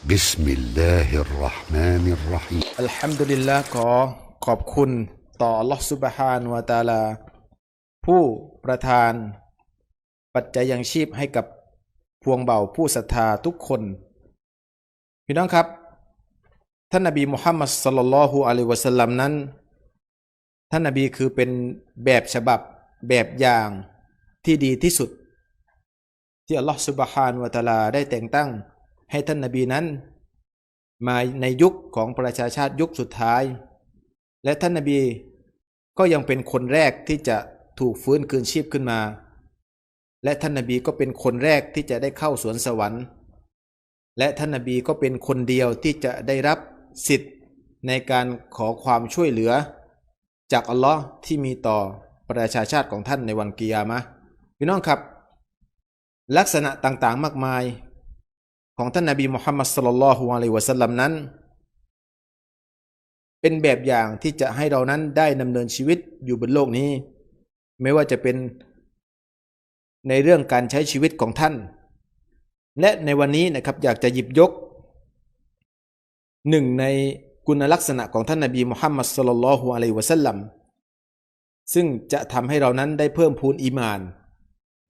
بسم الله الرحمن الرحيم อัลฮัมดุลิลละขอขอบคุณต่อ Allah Subhanahu wa Taala ผู้ประทาน ปัจจัยยังชีพให้กับพวงเบาผู้ศรัทธาทุกคน พี่น้องครับ ท่านนบีมุฮัมมัดสลลัลลอฮุอะลัยฮิวะสัลลัมนั้น ท่านนบีคือเป็นแบบฉบับแบบอย่างที่ดีที่สุด ที่อัลลอฮฺสุบฮานวะตะอาลาได้แต่งตั้ง ให้ท่านนบีนั้น มาในยุคของประชาชาติยุคสุดท้าย และท่านนบีก็ยังเป็นคนแรกที่จะถูกฟื้นคืนชีพขึ้นมา และท่านนบีก็เป็นคนแรกที่จะได้เข้าสวนสวรรค์ และท่านนบีก็เป็นคนเดียวที่จะได้รับสิทธิ์ในการขอความช่วยเหลือ จากอัลลอฮ์ที่มีต่อประชาชาติของท่านในวันกิยามะพี่น้องครับ ลักษณะต่างๆมากมาย ของท่านนบีมุฮัมมัดสลลัลลอฮุอะลัยวะสัลลัมนั้น เป็นแบบอย่างที่จะให้เรานั้นได้ดำเนินชีวิตอยู่บนโลกนี้ ไม่ว่าจะเป็นในเรื่องการใช้ชีวิตของท่าน และในวันนี้นะครับอยากจะหยิบยกหนึ่งในคุณลักษณะของท่านนบีมุฮัมมัดสลลัลลอฮุอะลัยวะสัลลัมซึ่งจะทำให้เรานั้นได้เพิ่มพูนอีมาน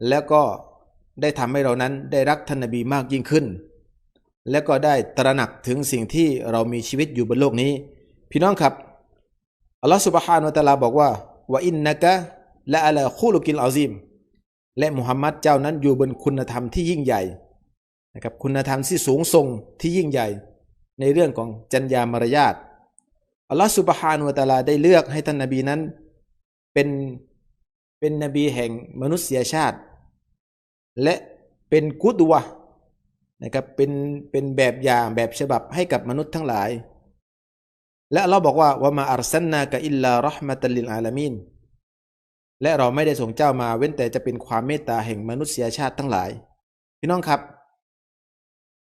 แล้วก็ได้ทำให้เรานั้นได้รักท่านนบีมากยิ่งขึ้น และก็ได้ตระหนักถึงสิ่งที่เรามีชีวิตอยู่บนโลกนี้ พี่น้องครับอัลลอฮฺสุบฮานุวะตะลาบอกว่าว่าอินนะกะและอัลาคูลุกิลอาซิมและมุฮัมมัดเจ้านั้นอยู่บนคุณธรรมที่ยิ่งใหญ่นะครับคุณธรรมที่สูงส่งที่ยิ่งใหญ่ ในเรื่องของจัญญามารยาทอัลลอฮฺสุบฮานุวะตะลาได้เลือกให้ท่านนบีนั้น เป็นเป็นนบีแห่งมนุษยชาติ และเป็นกุดวะ นะครับเป็นเป็นแบบอย่างแบบฉบับให้กับมนุษย์ทั้งหลาย และเราบอกว่าว่ามาอัลสันนากะอิลลารห์มะตัลลิลอาลามีนและเราไม่ได้ส่งเจ้ามาเว้นแต่จะเป็นความเมตตาแห่งมนุษยชาติทั้งหลาย พี่น้องครับ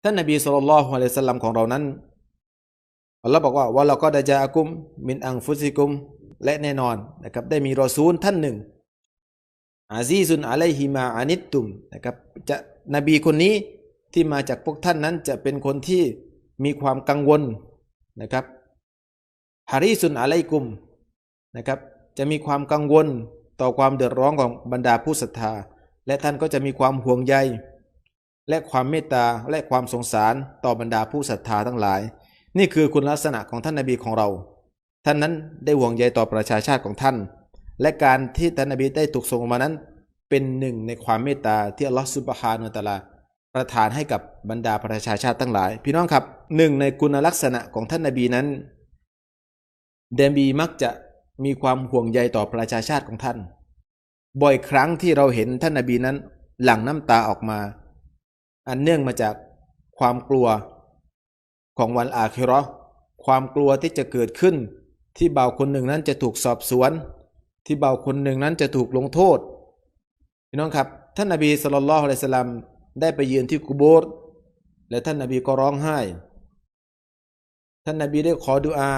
ท่านนบีสุลต่านละฮ์อะลัยสสลัมของเรานั้นอัลลอฮ์บอกว่าว่าเราก็ได้จากุม มินอังฟุซิกุม และแน่นอนนะครับได้มีรอซูลท่านหนึ่ง อาซีซุนอะลัยฮิมาอานิตตุมนะครับจะนบีคนนี้ ที่มาจากพวกท่านนั้นจะเป็นคนที่มีความกังวลนะครับฮาริซุนอะลัยกุมนะครับ จะมีความกังวลต่อความเดือดร้อนของบรรดาผู้ศรัทธา และท่านก็จะมีความห่วงใย และความเมตตาและความสงสารต่อบรรดาผู้ศรัทธาทั้งหลาย นี่คือคุณลักษณะของท่านนบีของเรา ท่านนั้นได้ห่วงใยต่อประชาชาติของท่าน และการที่ท่านนบีได้ถูกส่งมานั้น เป็นหนึ่งในความเมตตาที่อัลลอฮฺซุบฮานุตะลา ประทานให้กับบรรดาประชาชาติทั้งหลาย พี่น้องครับหนึ่งในคุณลักษณะของท่านนบีนั้นเดบีมักจะมีความห่วงใยต่อประชาชาติของท่าน บ่อยครั้งที่เราเห็นท่านนบีนั้นหลั่งน้ำตาออกมา อันเนื่องมาจากความกลัวของวันอาคิราะห์ความกลัวที่จะเกิดขึ้น ที่เบ่าคนหนึ่งนั้นจะถูกสอบสวน ที่เบ่าคนหนึ่งนั้นจะถูกลงโทษพี่น้องครับ ท่านนบีสุลต่านละฮ์อะลัยฮิสสลาม ได้ไปยืนที่กุโบร์และท่านนบีก็ร้องไห้ ท่านนบีได้ขอดุอา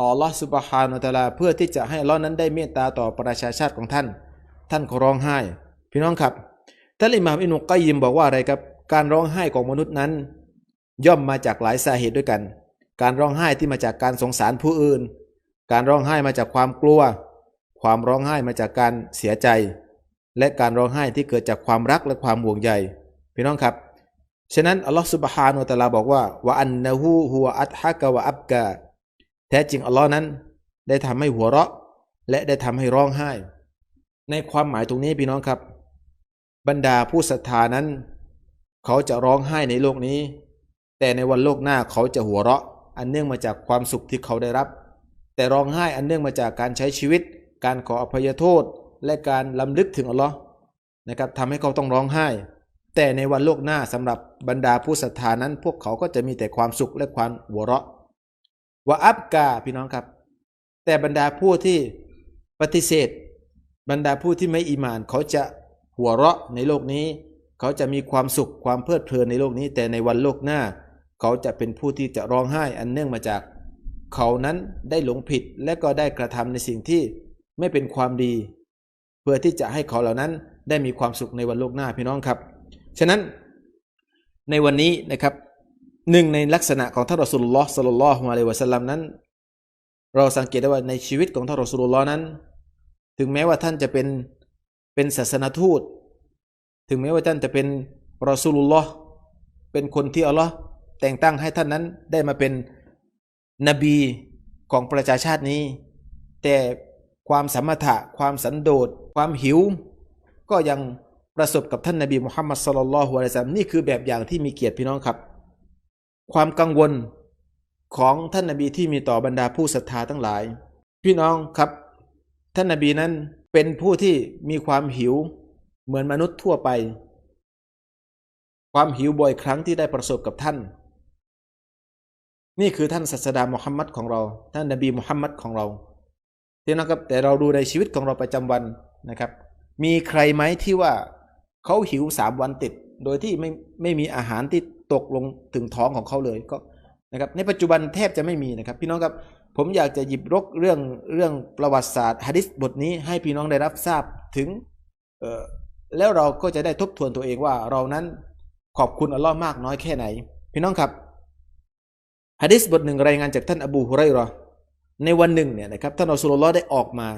ต่อลอสุบฮานุตะลา เพื่อที่จะให้ลอนั้นได้เมตตาต่อประชาชาติของท่าน ท่านก็ร้องไห้ พี่น้องครับท่านอิหม่ามอินุกัยยิมบอกว่าอะไรครับ การร้องไห้ของมนุษย์นั้น ย่อมมาจากหลายสาเหตุด้วยกัน การร้องไห้ที่มาจากการสงสารผู้อื่น การร้องไห้มาจากความกลัว ความร้องไห้มาจากการเสียใจ และการร้องไห้ที่เกิดจากความรักและความห่วงใย พี่น้องครับฉะนั้นอัลลอฮฺสุบฮานุตะลาบอกว่าว่าอันนะฮูฮัวอัตฮะกะวะอับกะแท้จริงอัลลอฮ์นั้น ได้ทำให้หัวเราะ และได้ทำให้ร้องไห้ ในความหมายตรงนี้พี่น้องครับ บรรดาผู้ศรัทธานั้น เขาจะร้องไห้ในโลกนี้ แต่ในวันโลกหน้าเขาจะหัวเราะ อันเนื่องมาจากความสุขที่เขาได้รับ แต่ร้องไห้อันเนื่องมาจากการใช้ชีวิต การขออภัยโทษ และการลำลึกถึงอัลลอฮ์นะครับทำให้เขาต้องร้องไห้ แต่ในวันโลกหน้าสำหรับบรรดาผู้ศรัทธานั้น พวกเขาก็จะมีแต่ความสุขและความหัวเราะว่าอับกาพี่น้องครับ แต่บรรดาผู้ที่ปฏิเสธ บรรดาผู้ที่ไม่อีมาน เขาจะหัวเราะในโลกนี้ เขาจะมีความสุขความเพลิดเพลินในโลกนี้ แต่ในวันโลกหน้า เขาจะเป็นผู้ที่จะร้องไห้อันเนื่องมาจาก เขานั้นได้หลงผิดและก็ได้กระทำในสิ่งที่ไม่เป็นความดี เพื่อที่จะให้เขาเหล่านั้นได้มีความสุขในวันโลกหน้าพี่น้องครับ ฉะนั้นในวันนี้นะครับหนึ่งในลักษณะของท่านรอสุลลอฮ์สัลลัลลอฮุอะลัยวะสัลลัมนั้น เราสังเกตได้ว่าในชีวิตของท่านรอสุลลอฮ์นั้น ถึงแม้ว่าท่านจะเป็นเป็นศาสนทูต ถึงแม้ว่าท่านจะเป็นรอสุลลอฮ์เป็นคนที่อัลลอฮ์แต่งตั้งให้ท่านนั้นได้มาเป็นนบีของประชาชาตินี้ แต่ความสมถะความสันโดษความหิว ก็ยัง ประสบกับท่านนบีมุฮัมมัดสลลัลลอฮุอะลัยซัมนี่คือแบบอย่างที่มีเกียรติพี่น้องครับ ความกังวลของท่านนบีที่มีต่อบรรดาผู้ศรัทธาทั้งหลาย พี่น้องครับ ท่านนบีนั้นเป็นผู้ที่มีความหิวเหมือนมนุษย์ทั่วไป ความหิวบ่อยครั้งที่ได้ประสบกับท่าน นี่คือท่านศาสดามุฮัมมัดของเรา ท่านนบีมุฮัมมัดของเราที่นะครับแต่เราดูในชีวิตของเราประจำวันนะครับ มีใครไหมที่ว่า เขาหิวสามวันติด โดยที่ไม่ไม่มีอาหารที่ตกลงถึงท้องของเขาเลยก็นะครับในปัจจุบันแทบจะไม่มีนะครับ พี่น้องครับผมอยากจะหยิบรกเรื่องเรื่องประวัติศาสตร์ฮะดิษบทนี้ให้พี่น้องได้รับทราบถึงเออแล้วเราก็จะได้ทบทวนตัวเองว่าเรานั้นขอบคุณอัลลอฮ์มากน้อยแค่ไหน พี่น้องครับฮะดิษบทหนึ่งรายงานจากท่านอบูฮุไรรอในวันหนึ่งเนี่ยนะครับท่านอัสลลอฮ์ได้ออกมา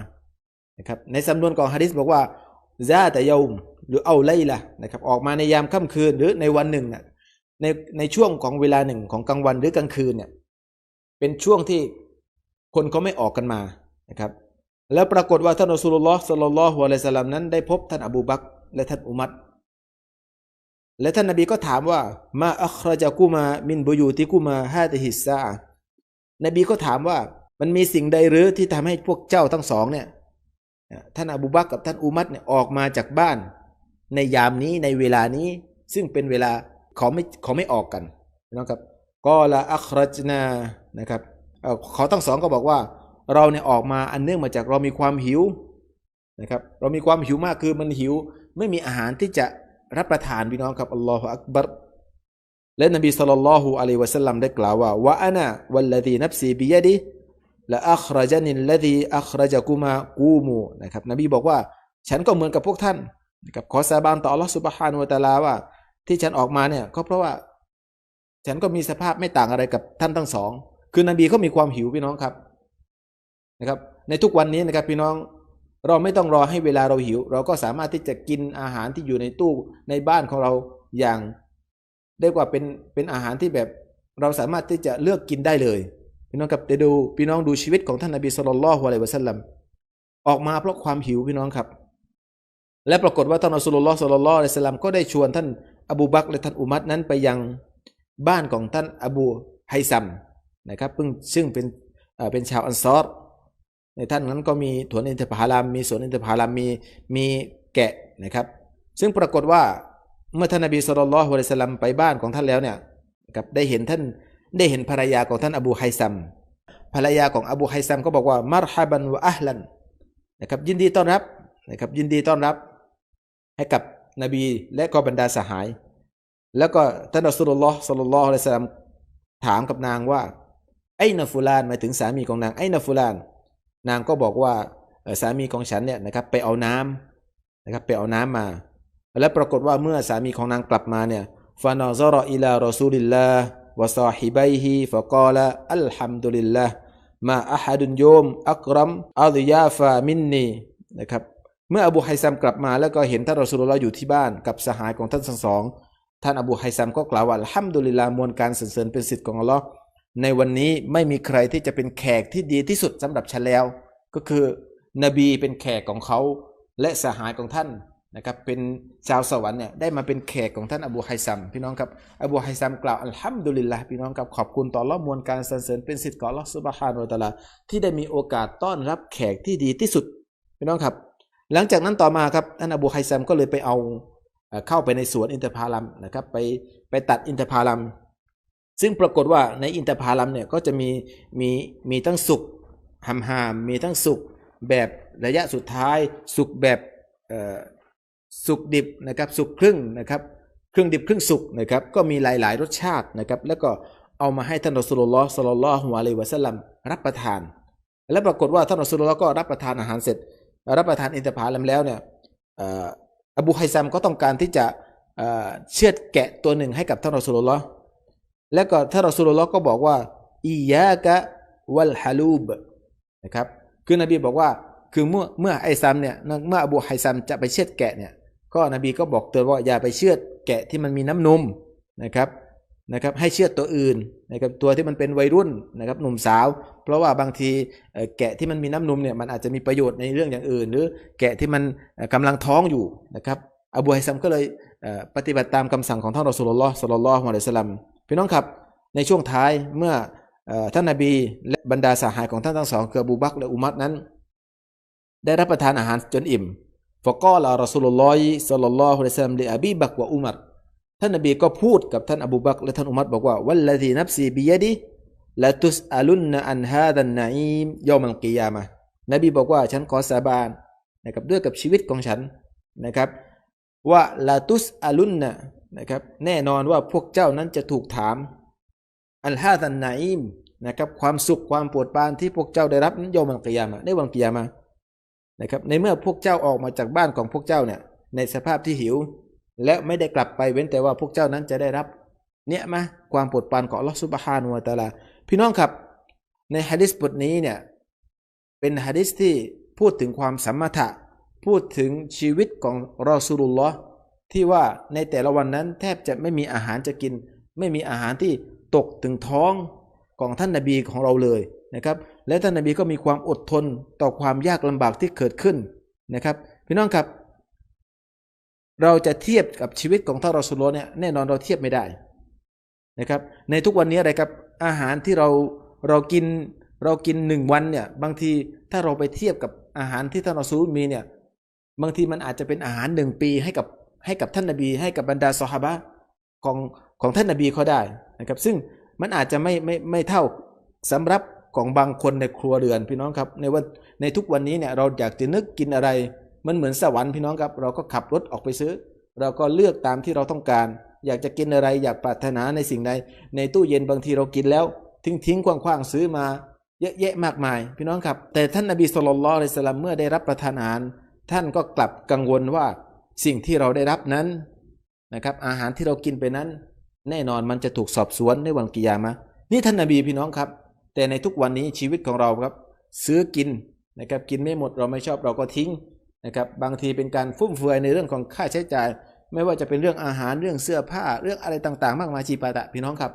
นะครับในสำนวนของฮะดิษบอกว่าซาตะยม หรือเอาไลละนะครับออกมาในยามค่ำคืนหรือในวันหนึ่งน่ะในในช่วงของเวลาหนึ่งของกลางวันหรือกลางคืนเนี่ยเป็นช่วงที่คนเขาไม่ออกกันมานะครับแล้วปรากฏว่าท่านอัสลลอฮ์สัลลัลลอฮุอะลัยฮิสสลามนั้นได้พบท่านอบูบักและท่านอุมัรและท่านนบีก็ถามว่ามาอัครจากกุมามินบุยูติกุมาฮาติฮิสซานบีก็ถามว่ามันมีสิ่งใดหรือที่ทำให้พวกเจ้าทั้งสองเนี่ยท่านอบูบักกับท่านอุมัรเนี่ยออกมาจากบ้าน ในยามนี้ในเวลานี้ซึ่งเป็นเวลาเขาไม่เขาไม่ออกกันนะครับก็ละอัครจนานะครับเขาทั้งสองก็บอกว่า เราเนี่ยออกมาอันเนื่องมาจากเรามีความหิวนะครับเรามีความหิวมากคือมันหิว ไม่มีอาหารที่จะรับประทานพี่น้องครับอัลลอฮฺอักบัรและนบีสุลต่านละฮุอะลัยวะสัลลัมได้กล่าวว่าวะอานะวัลลดีนับซีบิยดิละอัครจันินละดีอัครจักุมากูมูนะครับนบีบอกว่า ฉันก็เหมือนกับพวกท่าน นะครับขอสาบานต่ออัลลอฮฺสุบฮานุวะตาลาว่า ที่ฉันออกมาเนี่ยก็เพราะว่า ฉันก็มีสภาพไม่ต่างอะไรกับท่านทั้งสอง คือนบีเขามีความหิวพี่น้องครับนะครับ ในทุกวันนี้นะครับพี่น้องเราไม่ต้องรอให้เวลาเราหิว เราก็สามารถที่จะกินอาหารที่อยู่ในตู้ในบ้านของเราอย่างเรียกว่าเป็นเป็นอาหารที่แบบเราสามารถที่จะเลือกกินได้เลย พี่น้องครับเดดูพี่น้องดูชีวิตของท่านนบีสุลต่านละฮ์อะลัยวะสัลลัมออกมาเพราะความหิวพี่น้องครับ และปรากฏว่าท่านอัสลลลอฮ์สุลลัลลอฮ์อิสลามก็ได้ชวนท่านอบูบักและท่านอุมัดนั้นไปยังบ้านของท่านอบูไฮซัมนะครับซึ่งซึ่งเป็นเป็นชาวอันซอรในท่านนั้นก็มีถวนอินทผลัมมีสวนอินทผลัมมีมีแกะนะครับ ซึ่งปรากฏว่าเมื่อท่านนบีสุลต่านละฮ์อะลัยฮิสลามไปบ้านของท่านแล้วเนี่ยนะครับได้เห็นท่านได้เห็นภรรยาของท่านอบูไฮซัมภรรยาของอบูไฮซัมก็บอกว่ามารฮาบันวะอัลลันนะครับยินดีต้อนรับนะครับยินดีต้อนรับ ให้กับนบีและก็บรรดาสหาย แล้วก็ท่านอัสลุลลอฮ์สัลลัลลอฮุอะลัยสลามถามกับนางว่า ไอ้นฟูลานหมายถึงสามีของนางไอ้นฟูลาน นางก็บอกว่าสามีของฉันเนี่ยนะครับไปเอาน้ำนะครับไปเอาน้ำมา และปรากฏว่าเมื่อสามีของนางกลับมาเนี่ยฟานอซรออิลารอซูลิลลาห์วะซาฮิบัยฮิฟะกาลาอัลฮัมดุลิลลาห์มาอะฮัดุนโยมอักรัมอัลยาฟามินนีนะครับ เมื่ออบูไฮซัมกลับมาแล้วก็เห็นท่านรอซูลุลลอฮ์อยู่ที่บ้านกับสหายของท่านทั้งสอง ท่านอบูไฮซัมก็กล่าวว่าอัลฮัมดุลิลามวลการสรรเสริญเป็นสิทธิ์ของอัลลอฮ์ในวันนี้ไม่มีใครที่จะเป็นแขกที่ดีที่สุดสำหรับฉันแล้ว ก็คือนบีเป็นแขกของเขาและสหายของท่านนะครับเป็นชาวสวรรค์เนี่ยได้มาเป็นแขกของท่านอบูไฮซัมพี่น้องครับอบูไฮซัมกล่าวอัลฮัมดุลิลละพี่น้องครับขอบคุณต่อละมวลการสรรเสริญเป็นสิทธิ์ของอัลลอฮ์ซุบฮานุตะลาที่ได้มีโอกาสต้อนรับแขกที่ดีที่สุดพี่น้องครับ หลังจากนั้นต่อมาครับท่านอบูไฮซัมก็เลยไปเอาเข้าไปในสวนอินทผลัมนะครับไปไปตัดอินทผลัม ซึ่งปรากฏว่าในอินทผลัมเนี่ยก็จะมีมีมีทั้งสุกหำหามมีทั้งสุกแบบระยะสุดท้าย สุกแบบสุกดิบนะครับสุกครึ่งนะครับครึ่งดิบครึ่งสุกนะครับก็มีหลาย ๆ รสชาตินะครับแล้วก็เอามาให้ท่านรอสูลุลลอฮ์สลลัลอฮุอะลัยวะสัลลัมรับประทาน และปรากฏว่าท่านรอสูลุลลอฮ์ก็รับประทานอาหารเสร็จ รับประทานอินทผลัมแล้วเนี่ยอ่ออบูไฮซัมก็ต้องการที่จะเชือดแกะตัวหนึ่งให้กับท่านรอสูลุลลอฮ์แล้วก็ท่านรอสูลุลลอฮ์ก็บอกว่าอียากะวัลฮาลูบนะครับคือนบีบอกว่าคือเมื่อเมื่อไอซัมเนี่ยเมื่ออบูไฮซัมจะไปเชือดแกะเนี่ยก็นบีก็บอกเตือนว่าอย่าไปเชือดแกะที่มันมีน้ำนมนะครับ นะครับให้เชื่อตัวอื่นนะครับตัวที่มันเป็นวัยรุ่นนะครับหนุ่มสาว เพราะว่าบางทีแกะที่มันมีน้ำนมเนี่ยมันอาจจะมีประโยชน์ในเรื่องอย่างอื่น หรือแกะที่มันเอ่อกำลังท้องอยู่นะครับอบูไฮซัมก็เลยปฏิบัติตามคำสั่งของท่านรอสูลุลลอฮ์สัลลัลลอฮุอะลัยฮิวะสัลลัมพี่น้องครับในช่วงท้ายเมื่อท่านนบีและบรรดาสหายของท่านทั้งสองคืออบูบักและอุมัรนั้น ได้รับประทานอาหารจนอิ่มฟะกอลารอสูลุลลอฮิสัลลัลลอฮุอะลัยฮิวะสัลลัมลิอบีบักวะอุมัร ท่านนบีก็พูดกับท่านอบูบักและท่านอุมัรบอกว่าวัลลซีนัฟซีบิยดิละตุสอาลุนอันฮาดันนาอีมยอมัลกิยามะนบีบอกว่าฉันขอสาบานนะครับด้วยกับชีวิตของฉันนะครับว่าละตุสอาลุนนะนะครับแน่นอนว่าพวกเจ้านั้นจะถูกถามอัลฮาดันนาอิมนะครับความสุขความปรดปานที่พวกเจ้าได้รับนั้นยอมันกิยามะห์ในวันกิยามะนะครับในเมื่อพวกเจ้าออกมาจากบ้านของพวกเจ้าเนี่ยในสภาพที่หิว และไม่ได้กลับไปเว้นแต่ว่าพวกเจ้านั้นจะได้รับเนี่ยมาความโปรดปรานของลอฮฺซุบฮานุวะตะอาลา พี่น้องครับ ในฮะดิษบทนี้เนี่ยเป็นฮะดิษที่พูดถึงความสัมมาทะพูดถึงชีวิตของรอซูลุลลอฮ์ที่ว่าในแต่ละวันนั้นแทบจะไม่มีอาหารจะกิน ไม่มีอาหารที่ตกถึงท้องของท่านนบีของเราเลยนะครับและท่านนบีก็มีความอดทนต่อความยากลำบากที่เกิดขึ้นนะครับ พี่น้องครับ เราจะเทียบกับชีวิตของท่านรอซูลเนี่ยแน่นอนเราเทียบไม่ได้นะครับ ในทุกวันนี้อะไรครับอาหารที่เราเรากินเรากินหนึ่งวันเนี่ยบางทีถ้าเราไปเทียบกับอาหารที่ท่านรอซูลมีเนี่ยบางทีมันอาจจะเป็นอาหารหนึ่งปีให้กับให้กับท่านนบี ให้กับบรรดาซอฮาบะของของท่านนบีเขาได้นะครับ ซึ่งมันอาจจะไม่ไม่ไม่เท่าสำหรับของบางคนในครัวเรือนพี่น้องครับในวันในทุกวันนี้เนี่ยเราอยากจะนึกกินอะไร มันเหมือนสวรรค์พี่น้องครับ เราก็ขับรถออกไปซื้อ เราก็เลือกตามที่เราต้องการ อยากจะกินอะไรอยากปรารถนาในสิ่งใด ในตู้เย็นบางทีเรากินแล้ว ทิ้งทิ้งคว้างๆซื้อมา เยอะแยะมากมาย พี่น้องครับ แต่ท่านนบีสุลต่านละสลัมเมื่อได้รับประทานอาหาร ท่านก็กลับกังวลว่าสิ่งที่เราได้รับนั้นนะครับ อาหารที่เรากินไปนั้น แน่นอนมันจะถูกสอบสวนในวันกิยามะนี่ท่านนบีพี่น้องครับ แต่ในทุกวันนี้ชีวิตของเราครับ ซื้อกินนะครับกินไม่หมดเราไม่ชอบเราก็ทิ้ง นะครับบางทีเป็นการฟุ่มเฟือยในเรื่องของค่าใช้จ่าย ไม่ว่าจะเป็นเรื่องอาหารเรื่องเสื้อผ้าเรื่องอะไรต่างๆ มากมายจีปาตะพี่น้องครับ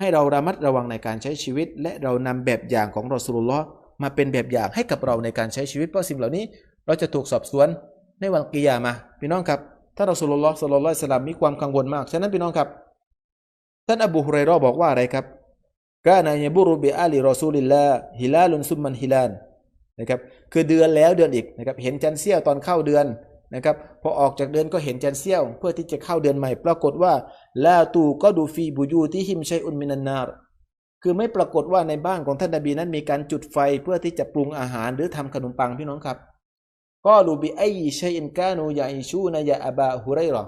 ให้เราระมัดระวังในการใช้ชีวิต และเรานำแบบอย่างของรอสูลุลลอฮ์มาเป็นแบบอย่างให้กับเราในการใช้ชีวิตเพราะสิ่งเหล่านี้ เราจะถูกสอบสวนในวันกิยามะพี่น้องครับท่านรอสุลลอฮ์สุลลัลลอฮุลัยสลลัมมีความกังวลมากฉะนั้นพี่น้องครับท่านอบูฮุเรยเราะห์บอกว่าอะไรครับกานายบุรุบิอาลีรอซูลิลลาฮิลาลุนซุมมันฮิลาน นะครับคือเดือนแล้วเดือนอีกนะครับเห็นจันเสี้ยวตอนเข้าเดือนนะครับพอออกจากเดือนก็เห็นจันเสี้ยวเพื่อที่จะเข้าเดือนใหม่ ปรากฏว่าลาตูก็ดูฟีบุยูที่หิมชัยอุนมินันนารคือไม่ปรากฏว่าในบ้านของท่านนบีนั้นมีการจุดไฟเพื่อที่จะปรุงอาหารหรือทำขนมปังพี่น้องครับ ก็รูบิไอชัยอินกานูยาอิชูนายาอบาฮุไรรอ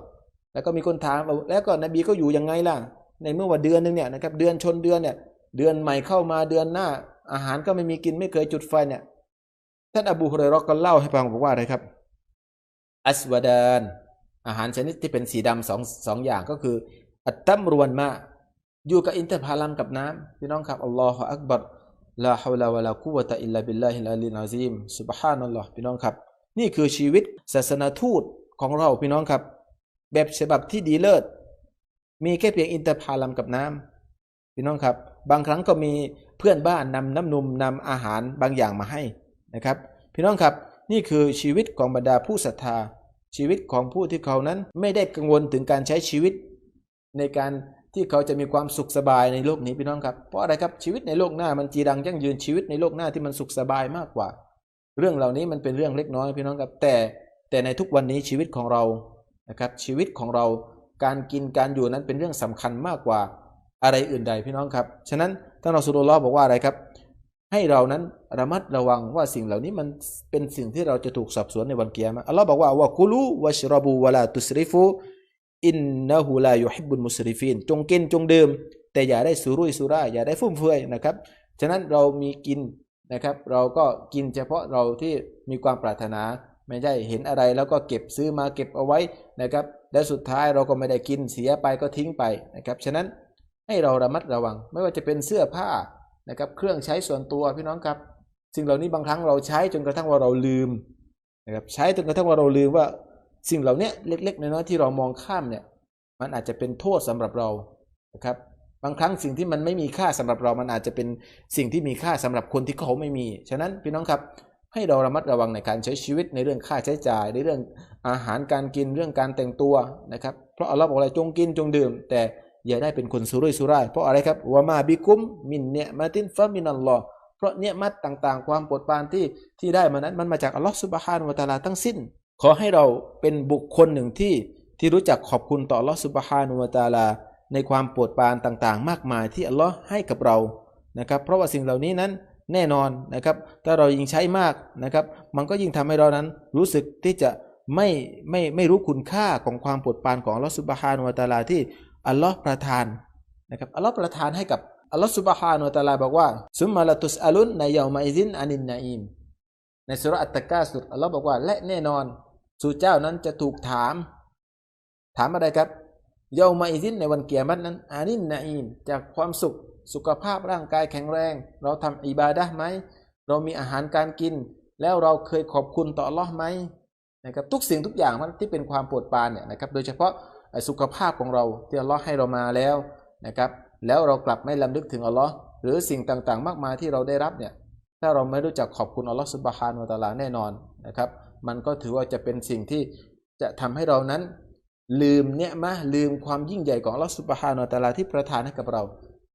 แล้วก็มีคนถามแล้วก็นบีก็อยู่ยังไงล่ะ ในเมื่อว่าเดือนหนึงเนี่ยนะครับเดือนชนเดือนเนี่ยเดือนใหม่เข้ามาเดือนหน้าอาหารก็ไม่มีกินไม่เคยจุดไฟเนี่ย ท่านอบูฮุเรยเราะห์ก็เล่าให้ฟังบอกว่าอะไรครับ อัสวดานอาหารชนิดที่เป็นสีดำสองสองอย่างก็คือ อัตตัมรวนมาอยู่กับอินทผลัมกับน้ำพี่น้องครับอัลลอฮฺอักบัรลาฮาวลาวะลากุวะตะอิลลาบิลลาฮิลอาลีนอาซีมสุบฮานัลลอฮ์พี่น้องครับ นี่คือชีวิตศาสนาทูตของเราพี่น้องครับ แบบฉบับที่ดีเลิศ มีแค่เพียงอินทผลัมกับน้ำพี่น้องครับ บางครั้งก็มีเพื่อนบ้านนำน้ำนมนำอาหารบางอย่างมาให้ นะครับ พี่น้องครับนี่คือชีวิตของบรรดาผู้ศรัทธา ชีวิตของผู้ที่เขานั้นไม่ได้กังวลถึงการใช้ชีวิต ในการที่เขาจะมีความสุขสบายในโลกนี้พี่น้องครับเพราะอะไรครับชีวิตในโลกหน้ามันจีรังยั่งยืนชีวิตในโลกหน้าที่มันสุขสบายมากกว่า เรื่องเหล่านี้มันเป็นเรื่องเล็กน้อยพี่น้องครับแต่แต่ในทุกวันนี้ชีวิตของเรานะครับชีวิตของเราการกินการอยู่นั้นเป็นเรื่องสำคัญมากกว่าอะไรอื่นใดพี่น้องครับ ฉะนั้นท่านรอสูลุลลอฮ์บอกว่าอะไรครับ ให้เรานั้นระมัดระวังว่าสิ่งเหล่านี้มันเป็นสิ่งที่เราจะถูกสอบสวนในวันเกียรติอัลลอฮ์บอกว่าวะกุลูวะชรบูวะลาตุสริฟูอินนะฮูลายุฮิบุลมุสริฟีนจงกินจงดื่ม แต่อย่าได้สุรุ่ยสุร่ายอย่าได้ฟุ่มเฟือยนะครับ ฉะนั้นเรามีกินนะครับ เราก็กินเฉพาะเราที่มีความปรารถนา ไม่ใช่เห็นอะไรแล้วก็เก็บซื้อมาเก็บเอาไว้นะครับ และสุดท้ายเราก็ไม่ได้กินเสียไปก็ทิ้งไปนะครับ ฉะนั้นให้เราระมัดระวังไม่ว่าจะเป็นเสื้อผ้า นะครับเครื่องใช้ส่วนตัวพี่น้องครับ สิ่งเหล่านี้บางครั้งเราใช้จนกระทั่งว่าเราลืมนะครับใช้จนกระทั่งว่าเราลืมว่าสิ่งเหล่านี้เล็กๆน้อยๆที่เรามองข้ามเนี่ยมันอาจจะเป็นโทษสำหรับเรานะครับบางครั้งสิ่งที่มันไม่มีค่าสำหรับเรามันอาจจะเป็นสิ่งที่มีค่าสำหรับคนที่เขาไม่มี ฉะนั้นพี่น้องครับให้เราระมัดระวังในการใช้ชีวิตในเรื่องค่าใช้จ่าย ในเรื่องอาหารการกินเรื่องการแต่งตัวนะครับ เพราะอัลลอฮ์บอกอะไรจงกินจงดื่ม แต่ อย่าได้เป็นคนสุรุ่ยสุร่ายเพราะอะไรครับวามาบิกุมมินเนี่ยมาตินฟะมินัลลอฮ์เพราะเนี่ยมัดต่างๆ ความโปรดปรานที่ที่ได้มานั้นมันมาจากอัลลอฮ์สุบฮานุวะตาลาทั้งสิ้น ขอให้เราเป็นบุคคลหนึ่งที่ที่รู้จักขอบคุณต่ออัลลอฮ์สุบฮานุวะตาลา ในความโปรดปรานต่างๆ มากมายที่อัลลอฮ์ให้กับเรานะครับ เพราะว่าสิ่งเหล่านี้นั้นแน่นอนนะครับ ถ้าเรายิ่งใช้มากนะครับ มันก็ยิ่งทำให้เรานั้นรู้สึกที่จะไม่ไม่ไม่รู้คุณค่าของความโปรดปรานของอัลลอฮ์สุบฮานวะตาลาที่ อัลลอฮ์ประทานนะครับอัลลอฮ์ประทานให้กับอัลลอฮ์สุบฮานุตะลาบอกว่าซุมมาลตุสอาลุนในยามาอิซินอานินนาอิมในสุราอัตตะกาสุดอัลลอฮ์บอกว่า และแน่นอนสู่เจ้านั้นจะถูกถาม ถามอะไรครับเยามาอิซินในวันเกียรตินั้นอานินนาอิมจากความสุขสุขภาพร่างกายแข็งแรง เราทำอิบาดะไหมเรามีอาหารการกิน แล้วเราเคยขอบคุณต่ออัลลอฮ์ไหมนะครับทุกสิ่งทุกอย่างที่เป็นความปรดปานเนี่ยนะครับโดยเฉพาะ สุขภาพของเราที่อัลลอฮ์ให้เรามาแล้วนะครับ แล้วเรากลับไม่ลำลึกถึงอัลลอฮ์หรือสิ่งต่างๆ มากมายที่เราได้รับเนี่ยถ้าเราไม่รู้จักขอบคุณอัลลอฮ์สุบฮานุวะตะอาลาแน่นอนนะครับ มันก็ถือว่าจะเป็นสิ่งที่จะทำให้เรานั้น ลืมเนี่ยมะลืมความยิ่งใหญ่ของอัลลอฮฺสุบฮานาอัลตะอาลาที่ประทานให้กับเรา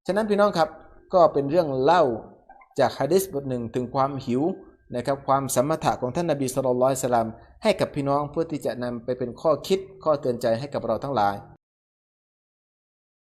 ฉะนั้นพี่น้องครับก็เป็นเรื่องเล่าจากฮะดิษบทหนึ่งถึงความหิว นะครับความสมถะของท่านนบีสุลต่านลสลามให้กับพี่น้องเพื่อที่จะนำไปเป็นข้อคิดข้อเตือนใจให้กับเราทั้งหลาย